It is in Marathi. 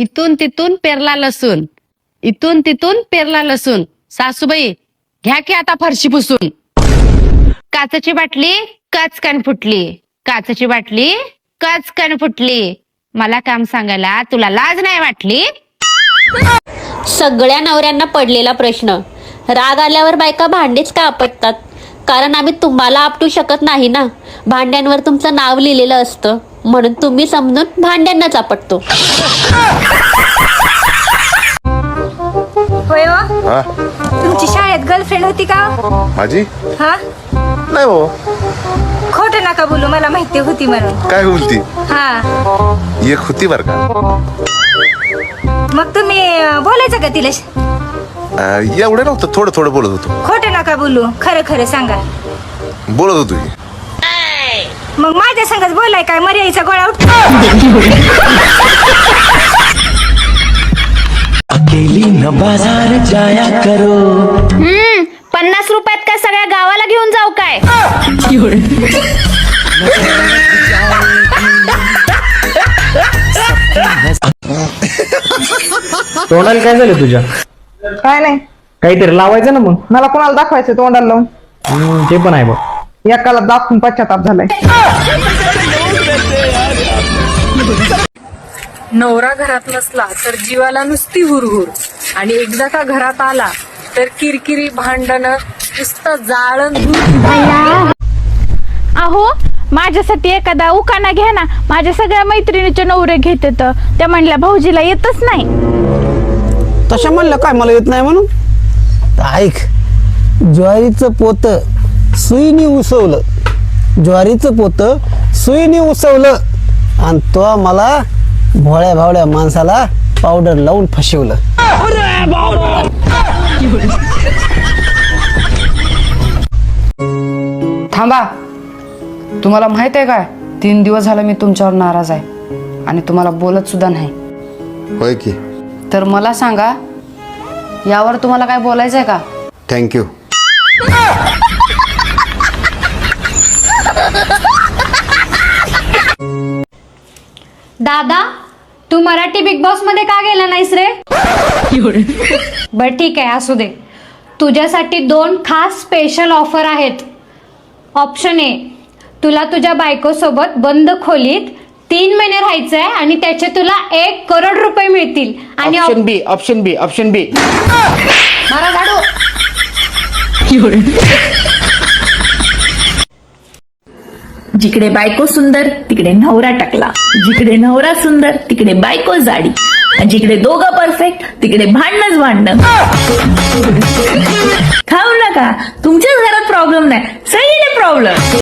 इथून तिथून पेरला लसूण. इथून तिथून पेरला लसूण. सासूबाई घ्या की आता फरशी पुसून. काचची बाटली कचकन फुटली. काचची बाटली कचकन फुटली. मला काम सांगायला तुला लाज नाही वाटली? सगळ्या नवऱ्यांना पडलेला प्रश्न. राग आल्यावर बायका भांडेच का आपटतात? कारण आम्ही तुम्हाला आपटू शकत नाही ना. भांड्यांवर तुमचं नाव लिहिलेलं असतं. म्हणून तुम्ही समजून भांड्यांनाच आपटतो होय हो? हा? तुमची शाळेत गर्लफ्रेंड होती का माझी? हा? नाही हो. खोट नका बोलू मला माहिती होती म्हणून. काय बोलती? हा. एक होती बर का? मग तुम्ही अं, बोलायचं का तिला? अं, एवढं नव्हतं थोडं थोडं बोलत होतो. खोट नका बोलू खरं खरं सांगा. बोलत होतो की. मग माझ्या संगच बोलाय काय? मर्याईचा गोळा उठ. अकेली न बाजार जाया करो. पन्नास रुपयात काय सगळ्या गावाला घेऊन जाऊ काय? तोंडाला काय झालं तुझ्या? काय नाही. काहीतरी लावायचं ना मग? मला कोणाला दाखवायचं तोंडाला लावून? हम्म, ते पण आहे बघ. एकाला दाखवून पश्चाताप झालाय. नवरा घरात नसला तर जीवाला नुसती हुरहुर. आणि एकदा का घरात आला तर किरकिरी भांडण नुसतं जाळण अहो माझ्यासाठी एखादा उकाना घ्या ना. माझ्या सगळ्या मैत्रिणीचे नवरे घेत येतं त्या म्हणल्या भाऊजीला येतच नाही. तशा म्हणलं काय मला येत नाही म्हणून? तर ऐक ज्वारीचं पोत सुईनी उसवलं. ज्वारीचं पोत सुईनी उसवलं. आणि तो मला भोळ्या भावड्या माणसाला पावडर लावून फसवलं. थांबा. तुम्हाला माहीत आहे काय? तीन दिवस झालं मी तुमच्यावर नाराज आहे. आणि तुम्हाला बोलत सुद्धा नाही. होय की. तर मला सांगा यावर तुम्हाला काय बोलायचं आहे का थँक्यू दादा तू मराठी बिग बॉसमध्ये का गेला नाहीस रे? बर ठीक आहे असू दे. तुझ्यासाठी दोन खास स्पेशल ऑफर आहेत. ऑप्शन ए तुला तुझ्या बायकोसोबत बंद खोलीत तीन महिने राहायचं आहे आणि त्याचे तुला एक करोड रुपये मिळतील. आणि option B option B option B मारा झाडू. जिकडे बायको सुंदर तिकडे नवरा टाकला. जिकडे नवरा सुंदर तिकडे बायको जाडी. आणि जिकडे दोघं परफेक्ट तिकडे भांडणच भांडण. खाऊ नका. तुमच्याच घरात प्रॉब्लेम नाही. सगळीकडे प्रॉब्लेम